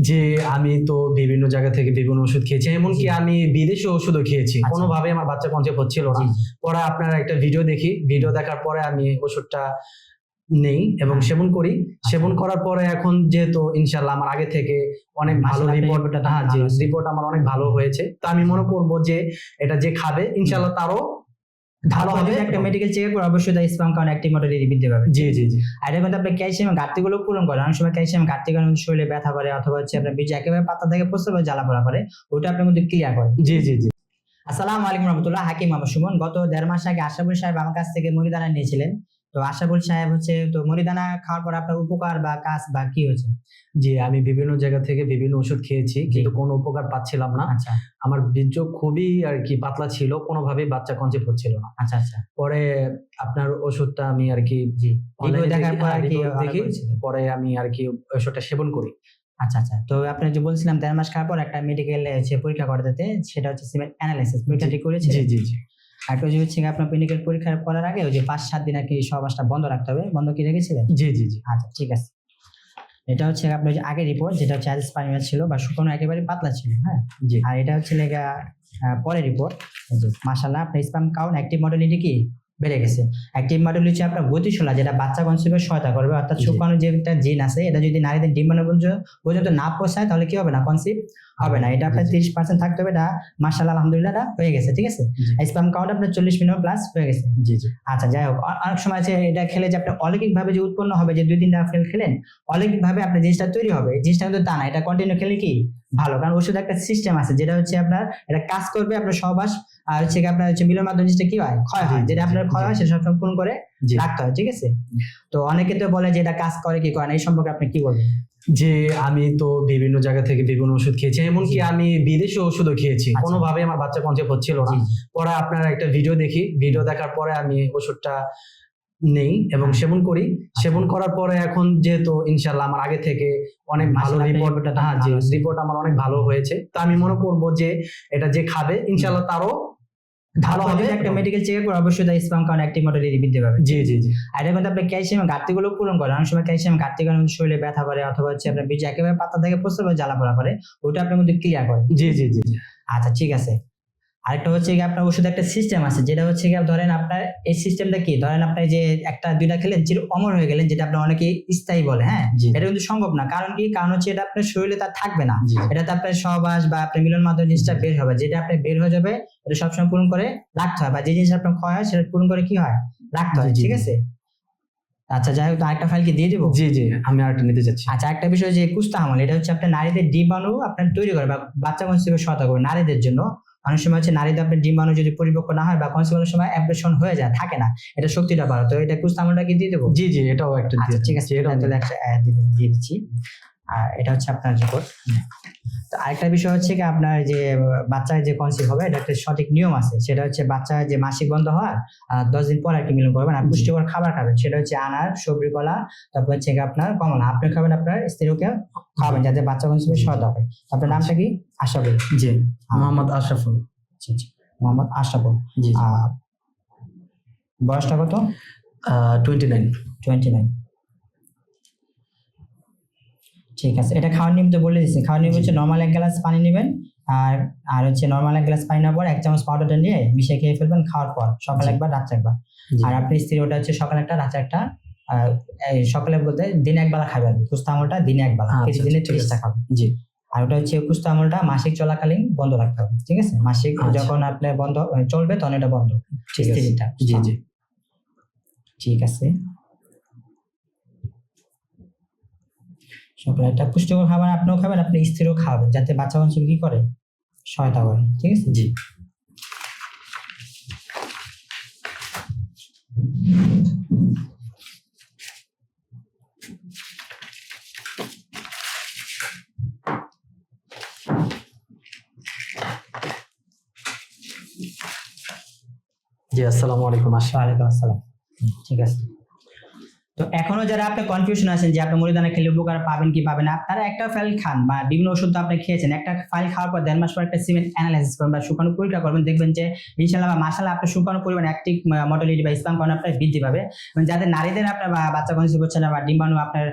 যে আমি তো বিভিন্ন জায়গা থেকে বিভিন্ন ওষুধ খেয়েছি এমনকি আমি বিদেশি ওষুধও খেয়েছি আচ্ছা। কোনোভাবে আমার বাচ্চা কনসেপ্ট হচ্ছিল না। পরে আপনার একটা ভিডিও দেখি ভিডিও দেখার পরে আমি ওষুধটা নেই এবং হ্যাঁ। সেবন করি সেবন করার পরে এখন যেহেতু ইনশাল্লাহ আমার আগে থেকে অনেক ভালো রিপোর্ট রিপোর্টটা হ্যাঁ। রিপোর্ট আমার অনেক ভালো হয়েছে তো আমি মনে করব যে এটা যে খাবে ইনশাল্লাহ তারও ভালো হবে একটা মেডিকেল চেক করে অবশ্যই তাই স্পাম অ্যাক্টিভ মডেল বৃদ্ধি পাবে জি জি জি। আর এটা কিন্তু আপনার ক্যালসিয়াম ঘাটতিগুলো পূরণ করে। অনেক সময় ক্যালসিয়াম ঘাটতি কারণে শরীরে ব্যথা করে অথবা হচ্ছে আপনার বীজ একেবারে পাতা থেকে প্রস্তুত জ্বালা পড়া করে ওটা আপনার মধ্যে ক্লিয়ার করে। জি জি জি। আসসালামু আলাইকুম রহমতুল্লাহ হাকিম আমার সুমন। গত দেড় মাস আগে আশাপুর সাহেব আমার কাছ থেকে মরিদানা নিয়েছিলেন। তো আশাবুল সাহেব হচ্ছে তো মরিদানা খাওয়ার পর আপনার উপকার বা কাজ বা কি হয়েছে? জি আমি বিভিন্ন জায়গা থেকে বিভিন্ন ওষুধ খেয়েছি কিন্তু কোনো উপকার পাচ্ছিলাম না। আচ্ছা। আমার বীর্য খুবই আর কি পাতলা ছিল কোনোভাবেই বাচ্চা কনসেপ্ট হচ্ছিল না। আচ্ছা আচ্ছা। পরে আপনার ওষুধটা আমি আর কি দেখি- পর হ্যাঁ। পরে আমি আর কি ওষুধটা সেবন করি। আচ্ছা আচ্ছা। তো আপনি যে বলছিলাম দেড় মাস খাওয়ার পর একটা মেডিকেল পরীক্ষা করাতে সেটা হচ্ছে সিমেন্ট অ্যানালাইসিস পরীক্ষাটি করেছে জি জি জি। আর একটা যে হচ্ছে আপনার মেডিকেল পরীক্ষা করার আগে ওই যে পাঁচ সাত দিন আর কি সহবাসটা বন্ধ রাখতে হবে বন্ধ কি রেখেছিলেন? জি জি জি। আচ্ছা ঠিক আছে। এটা হচ্ছে আপনার যে আগের রিপোর্ট যেটা হচ্ছে আজ পানিমাল ছিল বা শুকনো একেবারে পাতলা ছিল হ্যাঁ? জি। আর এটা হচ্ছে লেগা পরের রিপোর্ট মাসাল্লাহ আপনার স্পাম কাউন্ট অ্যাক্টিভ মডেলিটি কি? বেড়ে গেছে। অ্যাক্টিভ মডেল হচ্ছে আপনার গতিশীলা যেটা বাচ্চা কনসিপের সহায়তা করবে অর্থাৎ। শুকানো যে একটা জিন আছে এটা যদি নারীদের ডিম্বাণু পর্যন্ত না পৌঁছায় তাহলে কি হবে না? কনসিভ হবে না। এটা আপনার তিরিশ পার্সেন্ট থাকতে হবে এটা মাসাল্লাহ আলহামদুলিল্লাহ হয়ে গেছে ঠিক আছে? জি। স্পাম কাউন্ট আপনার চল্লিশ মিনিট প্লাস হয়ে গেছে। জি জি। আচ্ছা যাই হোক অনেক সময় আছে এটা খেলে যে আপনার অলৌকিক ভাবে যে উৎপন্ন হবে যে দুই তিনটা ফেল খেলেন অলৌকিক ভাবে আপনার জিনিসটা তৈরি হবে। জিনিসটা কিন্তু তা না এটা কন্টিনিউ খেলে কি ভালো? কারণ ওষুধ একটা সিস্টেম আছে যেটা হচ্ছে আপনার এটা কাজ করবে আপনার সহবাস আর হচ্ছে কি আপনার হচ্ছে মিলন মাধ্যম জিনিসটা কি হয়? ক্ষয় হয়। যেটা আপনার ক্ষয় হয় সেটা সবসময় পূরণ করে রাখতে হয় ঠিক আছে? তো অনেকে তো বলে যে এটা কাজ করে কি করে না এই সম্পর্কে আপনি কি বলবেন? যে আমি তো বিভিন্ন জায়গা থেকে বিভিন্ন ওষুধ খেয়েছি এমনকি আমি বিদেশি ওষুধও খেয়েছি আচ্ছা। কোনোভাবে আমার বাচ্চা কনসেপ্ট হচ্ছিল না জি। পরে আপনার একটা ভিডিও দেখি ভিডিও দেখার পরে আমি ওষুধটা নেই এবং হ্যাঁ। সেবন করি সেবন করার পরে এখন যেহেতু ইনশাল্লাহ আমার আগে থেকে অনেক ভালো রিপোর্ট হ্যাঁ। রিপোর্ট আমার অনেক ভালো হয়েছে তো আমি মনে করব যে এটা যে খাবে ইনশাল্লাহ তারও ভালো হবে একটা মেডিকেল চেক করে অবশ্যই তাই স্পাম কাউন্ট অ্যাক্টিভ মডেল বৃদ্ধি পাবে জি জি জি। আর এটা কিন্তু আপনার ক্যালসিয়াম ঘাটতিগুলো পূরণ করে অনেক সময় ক্যালসিয়াম ঘাটতি কারণে শরীরে ব্যথা করে অথবা হচ্ছে আপনার বীজ একেবারে পাতা থেকে প্রস্তুত জ্বালা পড়া করে ওটা আপনার মধ্যে ক্লিয়ার করে। জি জি জি। আচ্ছা ঠিক আছে। আরেকটা হচ্ছে কি আপনার ওষুধ একটা সিস্টেম আছে যেটা হচ্ছে কি ধরেন আপনার এই সিস্টেমটা কি? ধরেন আপনি যে একটা দুইটা খেলেন চির অমর হয়ে গেলেন যেটা আপনার অনেকে স্থায়ী বলে হ্যাঁ? এটা কিন্তু সম্ভব না। কারণ কি? কারণ হচ্ছে এটা আপনার শরীরে তার থাকবে না। এটাতে আপনার সহবাস বা আপনার মিলন মাধ্যম জিনিসটা বের হবে। যেটা আপনার বের হয়ে যাবে এটা সবসময় পূরণ করে রাখতে হয়। বা যে জিনিস আপনার ক্ষয় হয় সেটা পূরণ করে কি হয়? রাখতে হয় ঠিক আছে? আচ্ছা যাই হোক আরেকটা ফাইল কি দিয়ে দেবো? জি জি আমি আরেকটা নিতে চাচ্ছি। আচ্ছা একটা বিষয় যে কুস্তা আমল এটা হচ্ছে আপনার নারীদের ডিম্বাণু আপনার তৈরি করে বা বাচ্চা কনসিপের সহায়তা করে নারীদের জন্য। অনেক সময় হচ্ছে নারীদের আপনার ডিম্বাণু যদি পরিপক্ক না হয় বা কনসিপের সময় অ্যাব্রেশন হয়ে যায় থাকে না। এটা শক্তিটা বাড়ে তো এটা কুস্তা আমলটা কি দিয়ে দেবো? জি জি এটাও একটা আচ্ছা ঠিক আছে এটা তাহলে একটা দিয়ে দিচ্ছি। আর এটা হচ্ছে আপনার রিপোর্ট তো আরেকটা বিষয় হচ্ছে কি আপনার যে বাচ্চার যে কনসিভ হবে এটা একটা সঠিক নিয়ম আছে। সেটা হচ্ছে বাচ্চা যে মাসিক বন্ধ হওয়ার দশ দিন পর আর কি মিলন করবেন। আর পুষ্টিকর খাবার খাবেন। সেটা হচ্ছে আনার সবজি কলা তারপর হচ্ছে আপনার কমলা। আপনি খাবেন আপনার স্ত্রীকে খাবেন যাতে বাচ্চা কনসিভের জি। সহায়তা হয়। আপনার নামটা কি? আশা করি জি মোহাম্মদ আশরাফুল। আচ্ছা, আচ্ছা। মোহাম্মদ আশরাফুল। জি বয়সটা কত? টোয়েন্টি নাইন টোয়েন্টি নাইন ঠিক আছে এটা খাওয়ার নিয়ম তো বলে দিচ্ছি খাওয়ার নিয়ম হচ্ছে নর্মাল এক গ্লাস পানি নেবেন আর আর হচ্ছে নর্মাল এক গ্লাস পানি নেওয়ার পর এক চামচ পাউডারটা নিয়ে মিশিয়ে খেয়ে ফেলবেন খাওয়ার পর সকালে জি। একবার রাত্রে একবার। আর আপনি স্ত্রী ওটা হচ্ছে সকালে একটা রাত্রে একটা সকালে বলতে দিনে এক বেলা খাবেন। কুস্তা আমলটা দিনে এক বেলা আচ্ছা, কিছু দিনে আছে। খাবেন। জি। আর ওটা হচ্ছে একুশ আমলটা মাসিক চলাকালীন বন্ধ রাখতে হবে ঠিক আছে? মাসিক আচ্ছা। যখন আপনার বন্ধ চলবে তখন এটা বন্ধ। ঠিক আছে। জি জি। ঠিক আছে। সকালে একটা পুষ্টিকর খাবার আপনিও খাবেন আপনি স্ত্রীও খাবেন যাতে বাচ্চা মানুষ কি করে? সহায়তা করে ঠিক আছে? জি। জি আসসালামু আলাইকুম আসসালাম। হুম, ঠিক আছে। তো এখনও যারা আপনি কনফিউশন আছেন যে আপনি মরিদানা খেলে উপকার পাবেন কি পাবেন না, তারা একটা ফাইল খান বা বিভিন্ন ওষুধ তো আপনি খেয়েছেন, একটা ফাইল খাওয়ার পর দেড় মাস পর একটা সিমেন্ট অ্যানালাইসিস করবেন বা শুকানো পরীক্ষা করবেন, দেখবেন যে ইনশাল্লাহ বা মাসাল্লাহ আপনার শুকানো পরিমাণ অ্যাক্টিভ মর্টালিটি বা স্পাম কারণ আপনার বৃদ্ধি পাবে। এবং যাদের নারীদের আপনার বাচ্চা কনসিভ হচ্ছে না বা ডিম্বাণু আপনার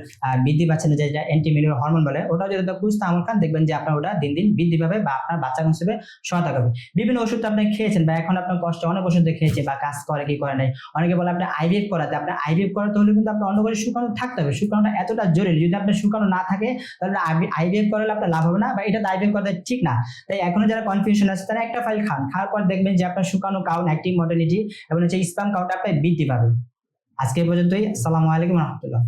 বৃদ্ধি পাচ্ছে না যেটা অ্যান্টিমিলিয়র হরমোন বলে, ওটাও যদি কুস্তা আমল খান, দেখবেন যে আপনার ওটা দিন দিন বৃদ্ধি পাবে বা আপনার বাচ্চা কনসিভে সহায়তা করবে। বিভিন্ন ওষুধ তো আপনি খেয়েছেন বা এখন আপনার কষ্ট অনেক ওষুধ খেয়েছে বা কাজ করে কি করে নাই, অনেকে বলে আপনি আইভিএফ করাতে, আপনি আইভিএফ করাতে হলে কিন্তু আপনার অন্য করে শুকানো থাকতে হবে। শুকানোটা এতটা জরুরি। যদি আপনার শুকানো না থাকে, তাহলে আইভিএফ করলে আপনার লাভ হবে না বা এটা আইভিএফ করা ঠিক না। তাই এখনও যারা কনফিউশন আছে, তারা একটা ফাইল খান। খাওয়ার পর দেখবেন যে আপনার শুকানো কাউন্ট অ্যাক্টিভ মর্টালিটি এবং হচ্ছে স্পাম কাউন্ট আপনার বৃদ্ধি পাবে। আজকে পর্যন্তই। আসসালামু আলাইকুম রহমতুল্লাহ।